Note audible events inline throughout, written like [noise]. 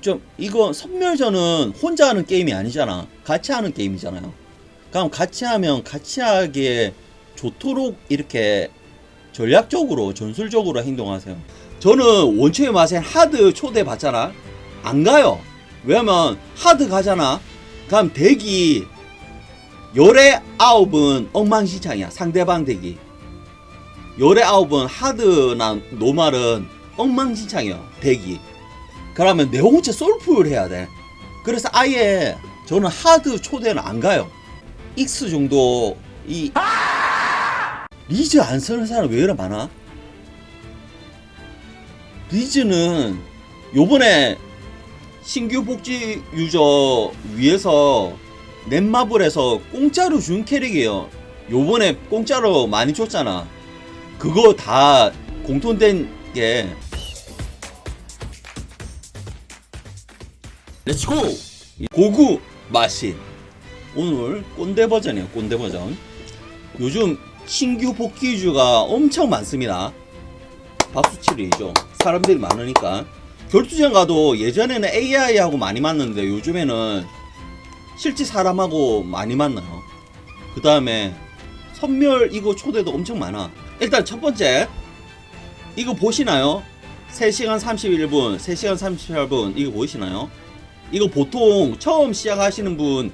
좀 이거 선멸전은 혼자 하는 게임이 아니잖아. 같이 하는 게임이잖아요. 그럼 같이 하면 같이 하기에 좋도록 이렇게 전략적으로 전술적으로 행동하세요. 저는 원초의 맛에 하드 초대 받잖아. 안 가요. 왜냐면 하드 가잖아. 그럼 덱이 열의 아홉은 엉망진창이야. 상대방 덱이. 열의 아홉은 하드나 노말은 엉망진창이야. 덱이. 그러면 내 혼자 솔프를 해야 돼. 그래서 아예 저는 하드 초대는 안 가요. X 정도 이 리즈 안 쓰는 사람 왜 이렇게 많아? 리즈는 요번에 신규 복지 유저 위에서 넷마블에서 공짜로 준 캐릭이에요. 요번에 공짜로 많이 줬잖아. 그거 다 공통된 게 렛츠고! 고구 마신. 오늘 꼰대 버전이에요 꼰대 버전. 요즘 신규 복귀주가 엄청 많습니다. 박수치리죠. 사람들이 많으니까. 결투장 가도 예전에는 AI하고 많이 만났는데 요즘에는 실제 사람하고 많이 만나요? 그 다음에 선멸 이거 초대도 엄청 많아. 일단 첫 번째 이거 보시나요? 3시간 31분 3시간 38분 이거 보이시나요? 이거 보통 처음 시작하시는 분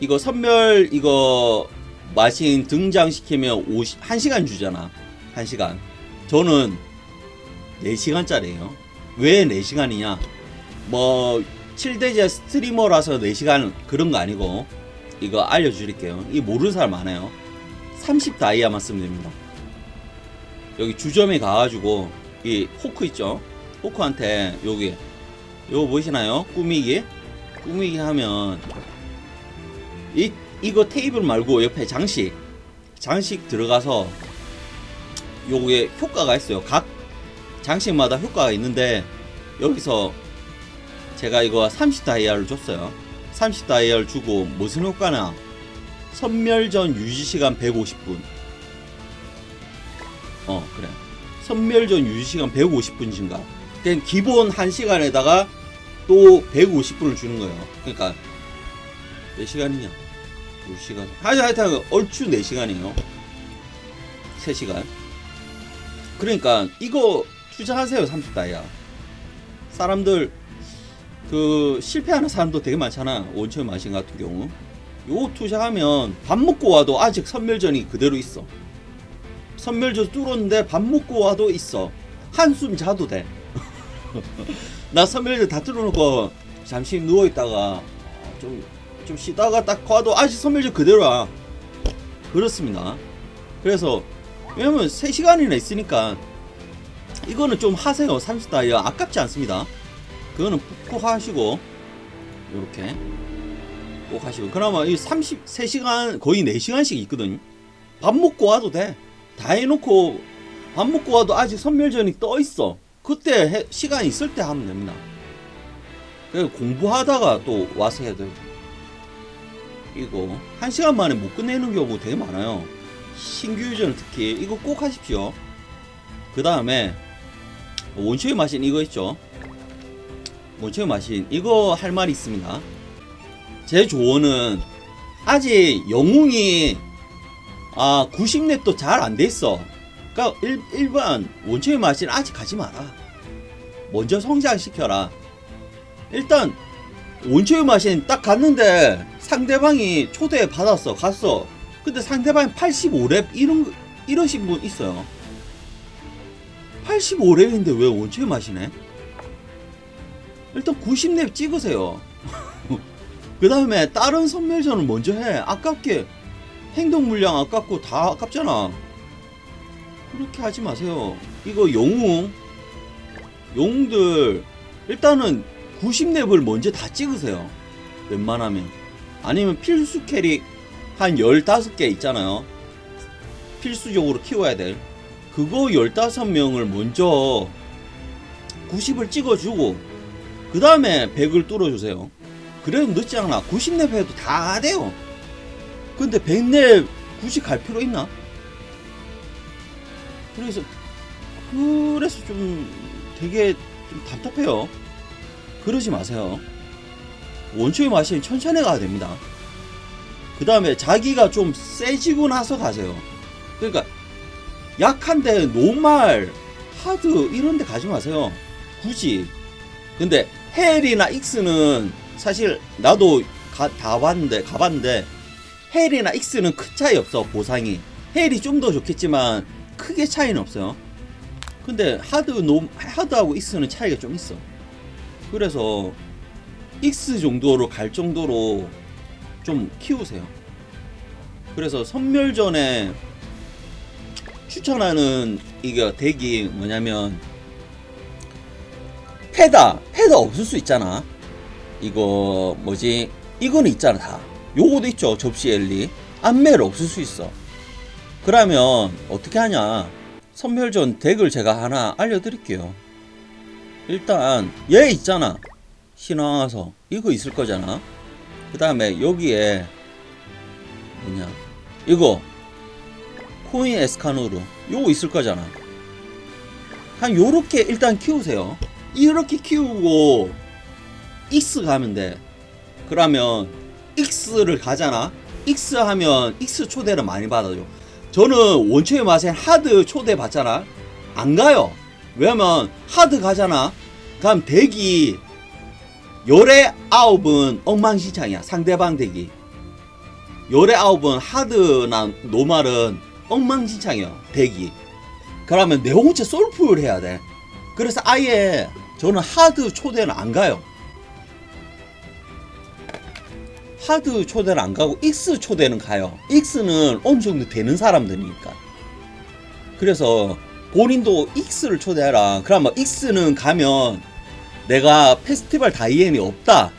이거 선멸 이거 마신 등장시키면 50, 1시간 주잖아. 1시간. 저는 4시간짜리예요. 왜 4시간이냐? 뭐 7대제 스트리머라서 4시간 그런 거 아니고 이거 알려드릴게요. 이 모르는 사람 많아요. 30 다이아만 쓰면 됩니다. 여기 주점에 가가지고 이 호크 있죠? 호크한테 여기 요거 보이시나요? 꾸미기? 꾸미기 하면 이 이거 테이블 말고 옆에 장식 장식 들어가서 요게 효과가 있어요. 각 장식마다 효과가 있는데 여기서 제가 이거 30 다이아를 줬어요. 30 다이아를 주고 무슨 효과나? 선멸전 유지시간 150분. 어 그래. 선멸전 유지시간 150분 증가? 기본 1시간에다가 또 150분을 주는 거예요. 그러니까 몇 시간이냐? 2시간. 하여튼 얼추 4시간이에요. 3시간. 그러니까 이거 투자하세요. 30다이아. 사람들 그 실패하는 사람도 되게 많잖아. 원천 마신 같은 경우. 요 투자하면 밥 먹고 와도 아직 선멸전이 그대로 있어. 선멸전 뚫었는데 밥 먹고 와도 있어. 한숨 자도 돼. [laughs] 나 선멸전 다 틀어놓고 잠시 누워 있다가 좀, 좀 쉬다가 딱 가도 아직 선멸전 그대로야. 그렇습니다. 그래서, 왜냐면 3시간이나 있으니까 이거는 좀 하세요. 30다이아 아깝지 않습니다. 그거는 꼭 하시고, 요렇게 꼭 하시고. 그나마 이 33시간, 거의 4시간씩 있거든. 밥 먹고 와도 돼. 다 해놓고 밥 먹고 와도 아직 선멸전이 떠 있어. 그때 해- 시간 있을 때 하면 됩니다. 공부하다가 또 와서 해야 돼요. 이거 한 시간 만에 못 끝내는 경우 되게 많아요. 신규 유저는 특히 이거 꼭 하십시오. 그 다음에 원초의 마신 이거 있죠. 원초의 마신 이거 할 말이 있습니다. 제 조언은 아직 영웅이 아 90렙도 잘 안 돼 있어. 그러니까 일, 일반 원초의 맛이 아직 가지 마라. 먼저 성장시켜라. 일단 원초의 맛이 딱 갔는데 상대방이 초대 받았어 갔어. 근데 상대방이 85렙 이런 거- 이러신 분 있어요. 85렙인데 왜 원초의 맛이네? 일단 90렙 찍으세요. [laughs] 그 다음에 다른 선멸전을 먼저 해. 아깝게 행동 물량 아깝고 다 아깝잖아. 그렇게 하지 마세요. 이거 영웅, 영웅들 일단은 90렙을 먼저 다 찍으세요. 웬만하면. 아니면 필수 캐릭 한 15개 있잖아요. 필수적으로 키워야 될. 그거 15명을 먼저 90을 찍어주고, 그 다음에 100을 뚫어주세요. 그래도 늦지 않아. 90렙 해도 다 돼요. 근데 100렙 굳이 갈 필요 있나? 그래서 그래서 좀 되게 좀 답답해요. 그러지 마세요. 원초의 맛이 천천히 가야 됩니다. 그 다음에 자기가 좀 세지고 나서 가세요. 그러니까 약한데 노말, 하드 이런 데 가지 마세요. 굳이. 근데 헬이나 익스는 사실 나도 가, 다 봤는데 가봤는데 헬이나 익스는 큰 차이 없어 보상이. 헬이 좀 더 좋겠지만 크게 차이는 없어요. 근데 하드 노 하드하고 익스는 차이가 좀 있어. 그래서 익스 정도로 갈 정도로 좀 키우세요. 그래서 선멸전에 추천하는 이게 덱이 뭐냐면 패다 패다 없을 수 있잖아. 이거 뭐지? 이거는 있잖아 다. 요거도 있죠 접시 엘리. 안멜 없을 수 있어. 그러면 어떻게 하냐? 선멸전 덱을 제가 하나 알려드릴게요. 일단 얘 있잖아. 신화와서 이거 있을 거잖아. 그 다음에 여기에 뭐냐 이거 코인 에스카노르 요거 있을 거잖아. 한 요렇게 일단 키우세요. 이렇게 키우고 익스 가면 돼. 그러면 익스를 가잖아. 익스 하면 익스 초대를 많이 받아줘. 저는 원초의 맛에 하드 초대 받잖아. 안 가요. 왜냐면 하드 가잖아. 그럼 덱이 열의 아홉은 엉망진창이야. 상대방 덱이. 열의 아홉은 하드나 노말은 엉망진창이야. 덱이. 그러면 내 혼자 솔프를 해야 돼. 그래서 아예 저는 하드 초대는 안 가요. 하드 초대는 안 가고 익스 초대는 가요. 익스는 어느 정도 되는 사람들이니까. 그래서 본인도 익스를 초대해라. 그러면 익스는 가면 내가 페스티벌 다이앤이 없다.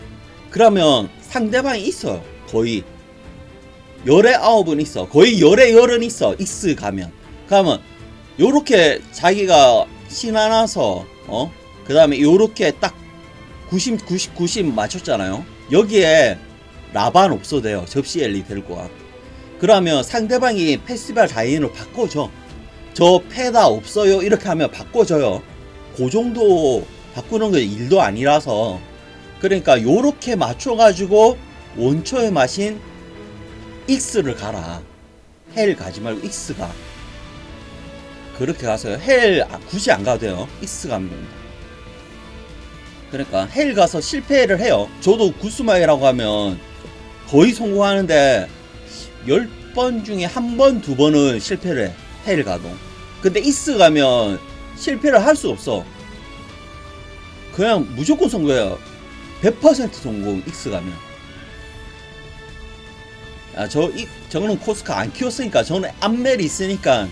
그러면 상대방이 있어요. 거의 열의 아홉은 있어. 거의 열의 열은 있어. 익스 가면. 그러면 요렇게 자기가 신하나서 어? 그 다음에 요렇게 딱 90, 90, 90 맞췄잖아요. 여기에 라반 없어도 돼요. 접시 엘리 데리고 와. 그러면 상대방이 페스티벌 다이앤으로 바꿔줘. 저 패다 없어요. 이렇게 하면 바꿔줘요. 그 정도 바꾸는 게 일도 아니라서. 그러니까 요렇게 맞춰가지고 원초의 맛인 익스를 가라. 헬 가지 말고 익스 가. 그렇게 가서요. 헬 아, 굳이 안 가도 돼요. 익스 가면 됩니다. 그러니까 헬 가서 실패를 해요. 저도 구스마이라고 하면 거의 성공하는데 10번 중에 한 번, 두 번은 실패를 해. 헬 가도. 근데 이스 가면 실패를 할 수 없어. 그냥 무조건 성공해요. 100% 성공, 익스 가면. 아, 저, 이, 저는 코스카 안 키웠으니까, 저는 암멜이 있으니까,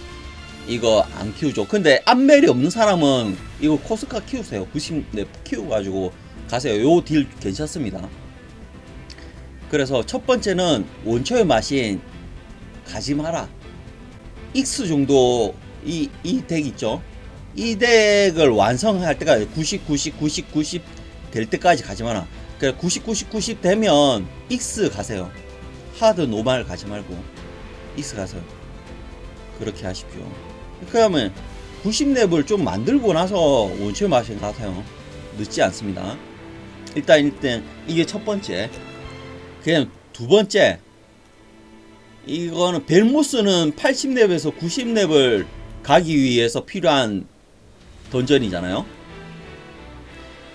이거 안 키우죠. 근데 암멜이 없는 사람은, 이거 코스카 키우세요. 90렙 키워가지고 가세요. 요 딜 괜찮습니다. 그래서 첫 번째는 원초의 맛인 가지 마라. 익스 정도 이, 이 덱 있죠? 이 덱을 완성할 때까지 90, 90, 90, 90 될 때까지 가지 마라. 그래 90, 90, 90 되면 익스 가세요. 하드 노말 가지 말고 익스 가세요. 그렇게 하십시오. 그러면 90렙을 좀 만들고 나서 원초의 맛인 가세요. 늦지 않습니다. 일단 일단 이게 첫 번째. 그냥 두 번째 이거는 벨모스는 80렙에서 90렙을 가기 위해서 필요한 던전이잖아요.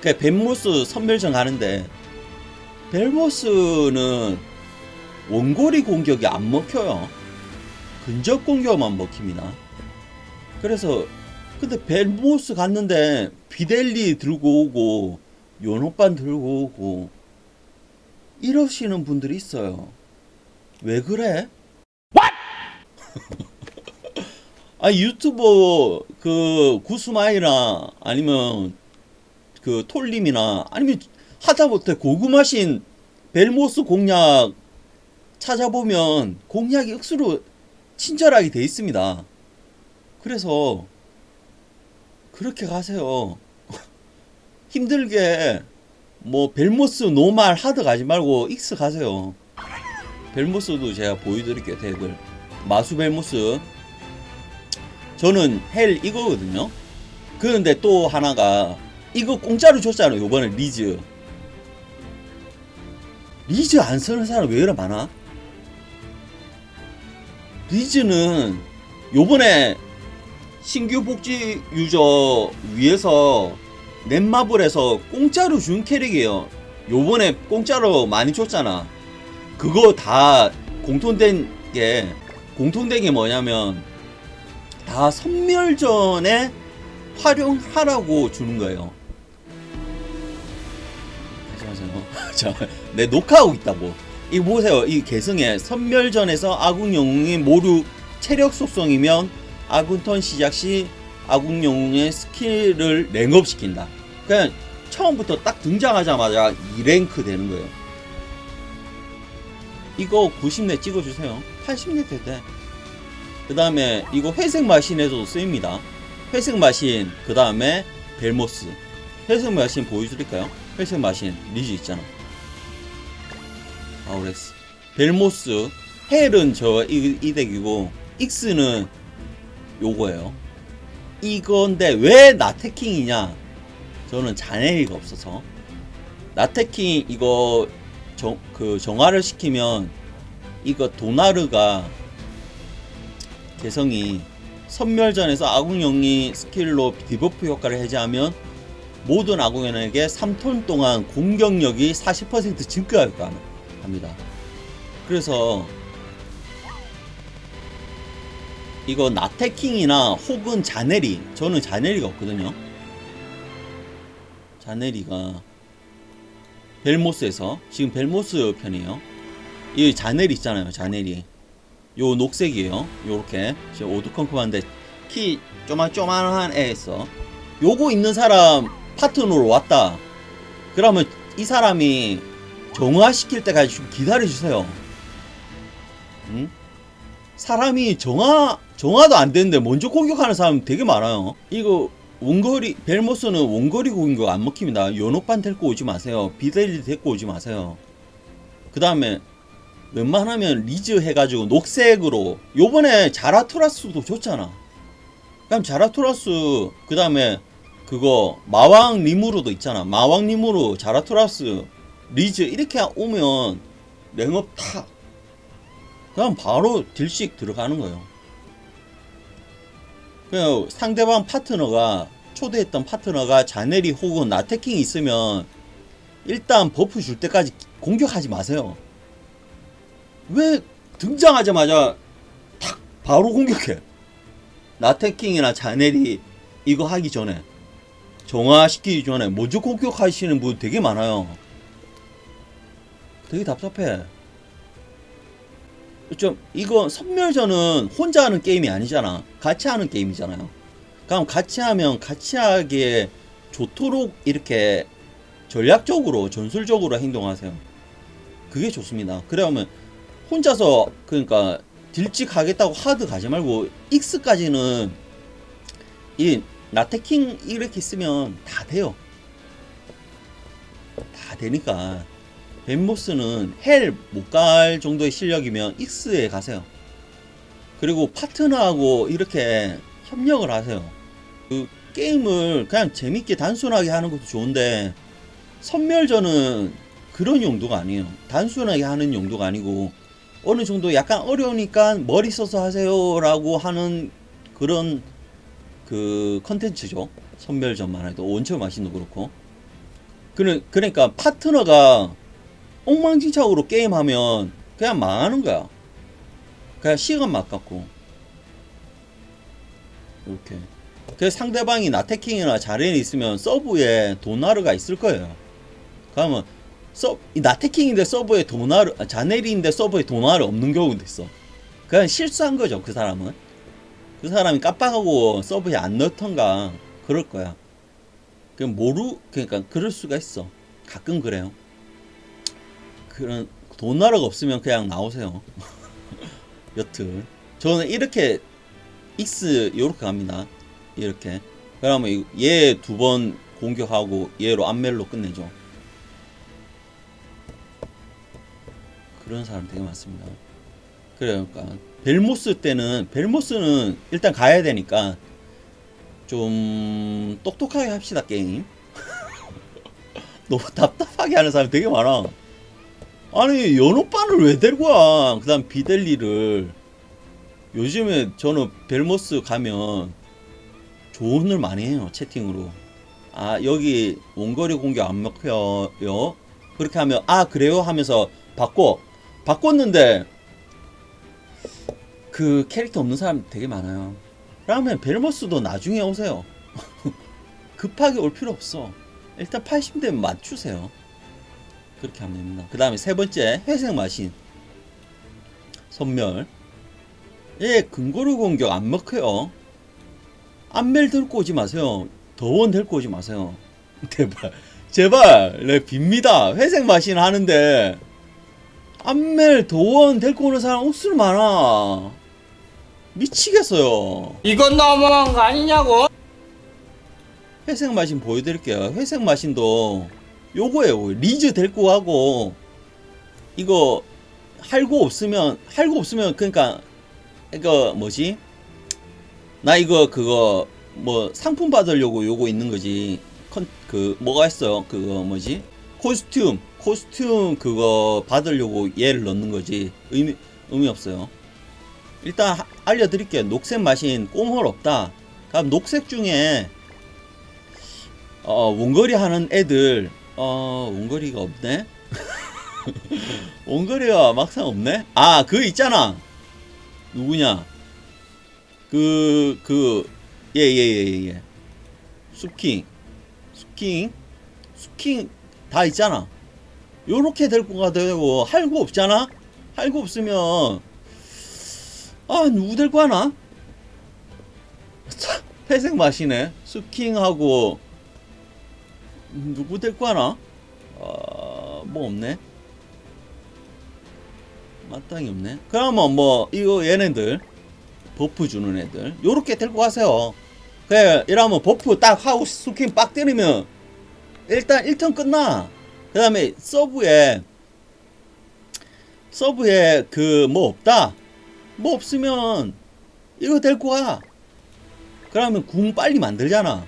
그 벨모스 선멸전 가는데 벨모스는 원거리 공격이 안 먹혀요. 근접 공격만 먹힙니다. 그래서 근데 벨모스 갔는데 비델리 들고 오고 연호반 들고 오고 이러시는 분들이 있어요. 왜 그래? [laughs] 아 유튜버 그 구스마이나 아니면 그 톨림이나 아니면 하다못해 고구마신 벨모스 공략 찾아보면 공략이 억수로 친절하게 돼 있습니다. 그래서 그렇게 가세요. [laughs] 힘들게 뭐 벨모스 노말 하드 가지 말고 익스 가세요. 벨모스도 제가 보여드릴게요 덱을 마수 벨모스 저는 헬 이거거든요. 그런데 또 하나가 이거 공짜로 줬잖아요 요번에 리즈 리즈 안 쓰는 사람 왜 이래 많아? 리즈는 요번에 신규 복지 유저 위에서 넷마블에서 공짜로 준 캐릭이에요 요번에 공짜로 많이 줬잖아 그거 다 공통된 게 공통된 게 뭐냐면 다 선멸전에 활용하라고 주는 거예요. 자, [laughs] 내 녹화하고 있다고. 이 보세요. 이 개성에 선멸전에서 아군 영웅의 모두 체력 속성이면 아군 턴 시작 시 아군 영웅의 스킬을 랭업 시킨다. 그냥 처음부터 딱 등장하자마자 2랭크 되는 거예요. 이거 90내 찍어주세요. 80내 돼. 그 다음에 이거 회색 마신에서도 쓰입니다. 회색 마신, 그 다음에 벨모스. 회색 마신 보여드릴까요? 회색 마신, 리즈 있잖아. 아우레스. 벨모스. 헬은 저 이, 이 덱이고, 익스는 요거예요. 이건데 왜 나테킹이냐? 저는 자네리가 없어서. 나테킹 이거 정, 그 정화를 시키면 이거 도나르가 개성이 선멸전에서 아군영이 스킬로 디버프 효과를 해제하면 모든 아군에게 3톤 동안 공격력이 40% 증가합니다. 그래서 이거 나테킹이나 혹은 자네리 저는 자네리가 없거든요. 자네리가 벨모스에서 지금 벨모스 편이에요. 이 자넬 있잖아요. 자넬이 요 녹색이에요. 요렇게 지금 오두컴컴한데 키 쪼만쪼만한 애였어. 요거 있는 사람 파트너로 왔다. 그러면 이 사람이 정화시킬 때까지 좀 기다려 주세요. 응? 사람이 정화 정화도 안 되는데 먼저 공격하는 사람 되게 많아요. 이거 원거리 벨모스는 원거리 공격 안 먹힙니다. 연옥반 데리고 오지 마세요. 비델리 데리고 오지 마세요. 그 다음에 웬만하면 리즈 해가지고 녹색으로 요번에 자라토라스도 좋잖아. 그럼 자라토라스 그 다음에 그거 마왕 리무르도 있잖아. 마왕 리무르 자라토라스 리즈 이렇게 오면 랭업 타. 그럼 바로 딜씩 들어가는 거예요. 그 상대방 파트너가 초대했던 파트너가 자네리 혹은 나테킹이 있으면 일단 버프 줄 때까지 공격하지 마세요. 왜 등장하자마자 탁 바로 공격해? 나테킹이나 자넬이 이거 하기 전에 정화시키기 전에 먼저 공격하시는 분 되게 많아요. 되게 답답해. 좀 이거 선멸전은 혼자 하는 게임이 아니잖아. 같이 하는 게임이잖아요. 그럼 같이 하면 같이 하기에 좋도록 이렇게 전략적으로 전술적으로 행동하세요. 그게 좋습니다. 그러면 혼자서 그러니까 딜찍 하겠다고 하드 가지 말고 익스까지는 이 나테킹 이렇게 쓰면 다 돼요. 다 되니까 벤모스는 헬 못 갈 정도의 실력이면 익스에 가세요. 그리고 파트너하고 이렇게 협력을 하세요. 그 게임을 그냥 재밌게 단순하게 하는 것도 좋은데 선멸전은 그런 용도가 아니에요. 단순하게 하는 용도가 아니고 어느 정도 약간 어려우니까 머리 써서 하세요라고 하는 그런 그 컨텐츠죠. 선멸전만 해도 원천 마신도 그렇고. 그러, 그러니까 파트너가 엉망진창으로 게임하면 그냥 망하는 거야. 그냥 시간 아깝고. 이렇게. 그래서 상대방이 나테킹이나 자렌이 있으면 서브에 도나르가 있을 거예요. 그러면 서, 이 나테킹인데 서버에 도나르, 아, 자네리인데 서버에 도나르 없는 경우도 있어. 그냥 실수한 거죠, 그 사람은. 그 사람이 깜빡하고 서버에 안 넣던가, 그럴 거야. 그 모르, 그러니까 그럴 수가 있어. 가끔 그래요. 그런, 도나르가 없으면 그냥 나오세요. [laughs] 여튼. 저는 이렇게, 익스, 요렇게 갑니다. 이렇게. 그러면 얘 두 번 공격하고 얘로 안멜로 끝내죠. 그런 사람 되게 많습니다. 그러니까 벨모스 때는 벨모스는 일단 가야 되니까 좀 똑똑하게 합시다 게임. [laughs] 너무 답답하게 하는 사람이 되게 많아. 아니 연오빠를 왜 데리고 와? 그 다음 비델리를 요즘에 저는 벨모스 가면 조언을 많이 해요 채팅으로. 아 여기 원거리 공격 안 먹혀요. 그렇게 하면 아 그래요 하면서 바꿔 바꿨는데 그 캐릭터 없는 사람 되게 많아요. 그러면 벨모스도 나중에 오세요. [laughs] 급하게 올 필요 없어. 일단 80대면 맞추세요. 그렇게 하면 됩니다. 그 다음에 세 번째 회색 마신 선멸. 얘 근거리 공격 안 먹혀요. 안멜 들고 오지 마세요. 더원 데리고 오지 마세요. [laughs] 제발 제발 네 빕니다. 회색 마신 하는데 안멜 더원 데리고 오는 사람 억수로 많아. 미치겠어요. 이건 너무한 거 아니냐고? 회색 마신 보여드릴게요. 회색 마신도 요거예요. 리즈 데리고 가고 이거 할고 없으면 할고 없으면 그러니까 이거 뭐지? 나 이거 그거 뭐 상품 받으려고 요거 있는 거지. 컨, 그 뭐가 있어요? 그거 뭐지? 코스튬 코스튬 그거 받으려고 얘를 넣는 거지. 의미 의미 없어요. 일단 하- 알려드릴게요. 녹색 마신 꽁홀 없다. 그럼 녹색 중에 어, 원거리 하는 애들, 어, 원거리가 없네? [laughs] 원거리가 막상 없네? 아, 그 있잖아. 누구냐? 그, 그, 예, 예, 예, 예, 예. 수킹. 수킹. 수킹 다 있잖아. 요렇게 데리고 가도 되고, 할구 없잖아? 할구 없으면, 아, 누구 데리고 가나? 참, 회색 맛이네. 수킹하고, 누구 데리고 하나? 어, 뭐 없네. 마땅히 없네. 그러면 뭐 이거 얘네들 버프 주는 애들 요렇게 데리고 가세요. 그래 이러면 버프 딱 하고 스킨 빡 때리면 일단 1턴 끝나. 그 다음에 서브에 서브에 그 뭐 없다. 뭐 없으면 이거 데리고 가. 그러면 궁 빨리 만들잖아.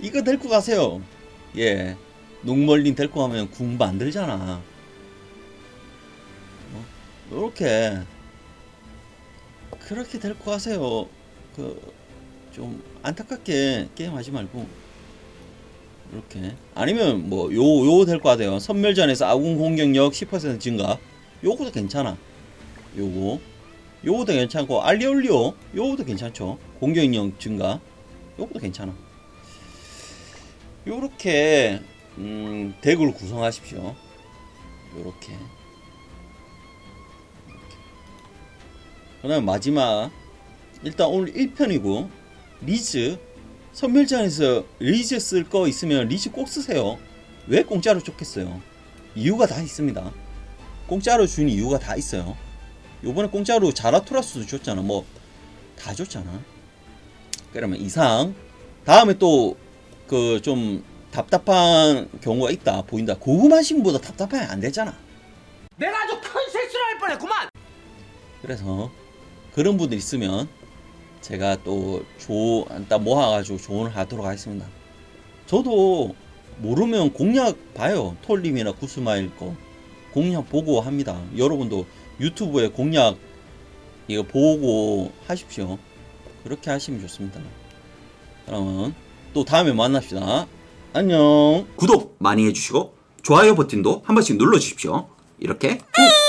이거 데리고 가세요. 예. 농멀린 데리고 가면 궁 만들잖아. 어? 요렇게. 그렇게 데리고 가세요. 그, 좀 안타깝게 게임하지 말고. 이렇게. 아니면 뭐, 요, 요 데리고 가세요. 선멸전에서 아군 공격력 10% 증가. 요거도 괜찮아. 요거. 요거도 괜찮고, 알리올리오. 요거도 괜찮죠. 공격력 증가. 요거도 괜찮아. 요렇게 음, 덱을 구성하십시오. 요렇게. 그다음 마지막 일단 오늘 1편이고 리즈 선멸전에서 리즈 쓸 거 있으면 리즈 꼭 쓰세요. 왜 공짜로 줬겠어요? 이유가 다 있습니다. 공짜로 준 이유가 다 있어요. 요번에 공짜로 자라토라스도 줬잖아. 뭐 다 줬잖아. 그러면 이상 다음에 또 그 좀 답답한 경우가 있다 보인다. 고구마 신 보다 답답하면 안 되잖아. 내가 아주 큰 실수를 할 뻔했구만. 그래서 그런 분들 있으면 제가 또조딱 모아가지고 조언을 하도록 하겠습니다. 저도 모르면 공략 봐요. 톨림이나 구스마일 거 공략 보고 합니다. 여러분도 유튜브에 공략 이거 보고 하십시오. 그렇게 하시면 좋습니다. 그러면 또 다음에 만납시다. 안녕. 구독 많이 해주시고 좋아요 버튼도 한 번씩 눌러주십시오. 이렇게 꾹